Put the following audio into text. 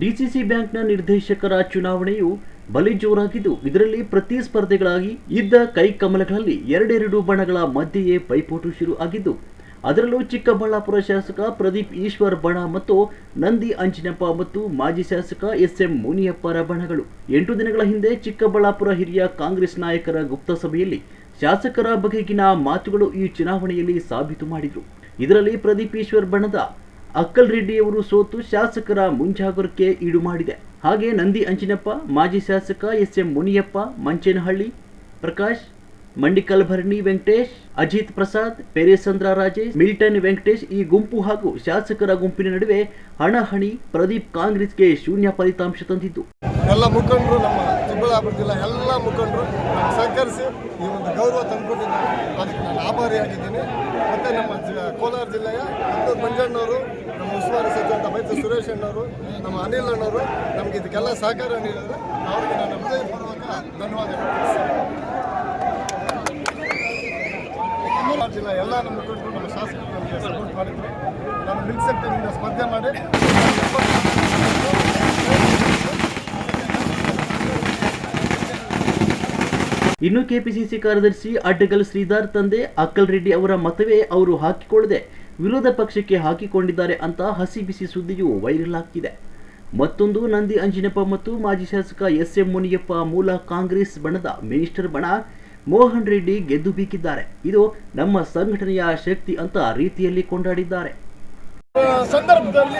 DCC ಬ್ಯಾಂಕ್ನ ನಿರ್ದೇಶಕರ ಚುನಾವಣೆಯು ಬಲಿ ಜೋರಾಗಿದ್ದು, ಇದರಲ್ಲಿ ಪ್ರತಿ ಸ್ಪರ್ಧೆಗಳಾಗಿ ಇದ್ದ ಕೈಕಮಲಗಳಲ್ಲಿ ಎರಡೆರಡು ಬಣಗಳ ಮಧ್ಯೆಯೇ ಪೈಪೋಟು ಶುರು ಆಗಿದ್ದು, ಅದರಲ್ಲೂ ಚಿಕ್ಕಬಳ್ಳಾಪುರ ಶಾಸಕ ಪ್ರದೀಪ್ ಈಶ್ವರ್ ಬಣ ಮತ್ತು ನಂದಿ ಅಂಜಿನಪ್ಪ ಮತ್ತು ಮಾಜಿ ಶಾಸಕ ಎಸ್ ಎಂ ಮುನಿಯಪ್ಪರ ಬಣಗಳು. ಎಂಟು ದಿನಗಳ ಹಿಂದೆ ಚಿಕ್ಕಬಳ್ಳಾಪುರ ಹಿರಿಯ ಕಾಂಗ್ರೆಸ್ ನಾಯಕರ ಗುಪ್ತ ಸಭೆಯಲ್ಲಿ ಶಾಸಕರ ಬಗೆಗಿನ ಮಾತುಗಳು ಈ ಚುನಾವಣೆಯಲ್ಲಿ ಸಾಬೀತು ಮಾಡಿದರು. ಇದರಲ್ಲಿ ಪ್ರದೀಪ್ ಈಶ್ವರ್ ಬಣದ ಅಕ್ಕಲ್ ರೆಡ್ಡಿಯವರು ಸೋತು ಶಾಸಕರ ಮುಂಜಾಗ್ರಕ್ಕೆ ಈಡು ಮಾಡಿದೆ ಹಾಗೆ ನಂದಿ ಅಂಜಿನಪ್ಪ, ಮಾಜಿ ಶಾಸಕ S M Muniyappa, Manchenahalli Prakash Mandikal Bharani Venkatesh, Ajith Prasad, Peresandra Rajesh Milton Venkatesh ಈ ಗುಂಪು ಹಾಗೂ ಶಾಸಕರ ಗುಂಪಿನ ನಡುವೆ ಹಣಹಣಿ ಪ್ರದೀಪ್ ಕಾಂಗ್ರೆಸ್ಗೆ ಶೂನ್ಯ ಫಲಿತಾಂಶ ತಂದಿದ್ದು. ಎಲ್ಲ ಮುಖಂಡರು ನಮ್ಮ ಚಿಕ್ಕಬಳ್ಳಾಪುರ ಎಲ್ಲ ಮುಖಂಡರು ಸಹಕರಿಸಿ ಈ ಒಂದು ಗೌರವ ತಂದುಕೊಟ್ಟಿದ್ದಾರೆ. ಅದಕ್ಕೆ ನಾನು ಆಭಾರಿಯಾಗಿದ್ದೀನಿ ಮತ್ತು ನಮ್ಮ ಕೋಲಾರ ಜಿಲ್ಲೆಯ ಅಬ್ದುಲ್ ಮಂಜಣ್ಣವರು, ನಮ್ಮ ಉಸ್ತುವಾರಿ ಸಚಿವ ಮೈತ್ರಿ ಸುರೇಶ್ ಅಣ್ಣವರು, ನಮ್ಮ ಅನಿಲ್ ಅಣ್ಣವರು ನಮಗೆ ಇದಕ್ಕೆಲ್ಲ ಸಹಕಾರ ನೀಡಿದರೆ ಅವರಿಗೆ ನಾನು ಹೃದಯಪೂರ್ವಕ ಧನ್ಯವಾದಗಳು. ಕೋಲಾರ ಜಿಲ್ಲೆ ಎಲ್ಲ ನಮ್ಮ ಮುಖಂಡರು, ನಮ್ಮ ಶಾಸಕರು ನಮಗೆ ಸಪೋರ್ಟ್ ಮಾಡಿದ್ರು. ನಾನು ಮಿಲ್ಕ್ ಸೆಕ್ಟರ್ನಿಂದ ಸ್ಪರ್ಧೆ ಮಾಡಿ. ಇನ್ನು ಕೆಪಿಸಿಸಿ ಕಾರ್ಯದರ್ಶಿ ಅಡ್ಡಗಲ್ ಶ್ರೀಧರ್ ತಂದೆ ಅಕ್ಕಲ್ ರೆಡ್ಡಿ ಅವರ ಮತವೇ ಅವರು ಹಾಕಿಕೊಳ್ಳದೆ ವಿರೋಧ ಪಕ್ಷಕ್ಕೆ ಹಾಕಿಕೊಂಡಿದ್ದಾರೆ ಅಂತ ಹಸಿ ಬಿಸಿ ಸುದ್ದಿಯು ವೈರಲ್ ಆಗ್ತಿದೆ. ಮತ್ತೊಂದು ನಂದಿ ಅಂಜಿನಪ್ಪ ಮತ್ತು ಮಾಜಿ ಶಾಸಕ ಎಸ್ ಎಂ ಮುನಿಯಪ್ಪ ಮೂಲ ಕಾಂಗ್ರೆಸ್ ಬಣದ ಮಿನಿಸ್ಟರ್ ಬಣ ಮೋಹನ್ ರೆಡ್ಡಿ ಗೆದ್ದು ಬೀಕಿದ್ದಾರೆ. ಇದು ನಮ್ಮ ಸಂಘಟನೆಯ ಶಕ್ತಿ ಅಂತ ರೀತಿಯಲ್ಲಿ ಕೊಂಡಾಡಿದ್ದಾರೆ. ಸಂದರ್ಭದಲ್ಲಿ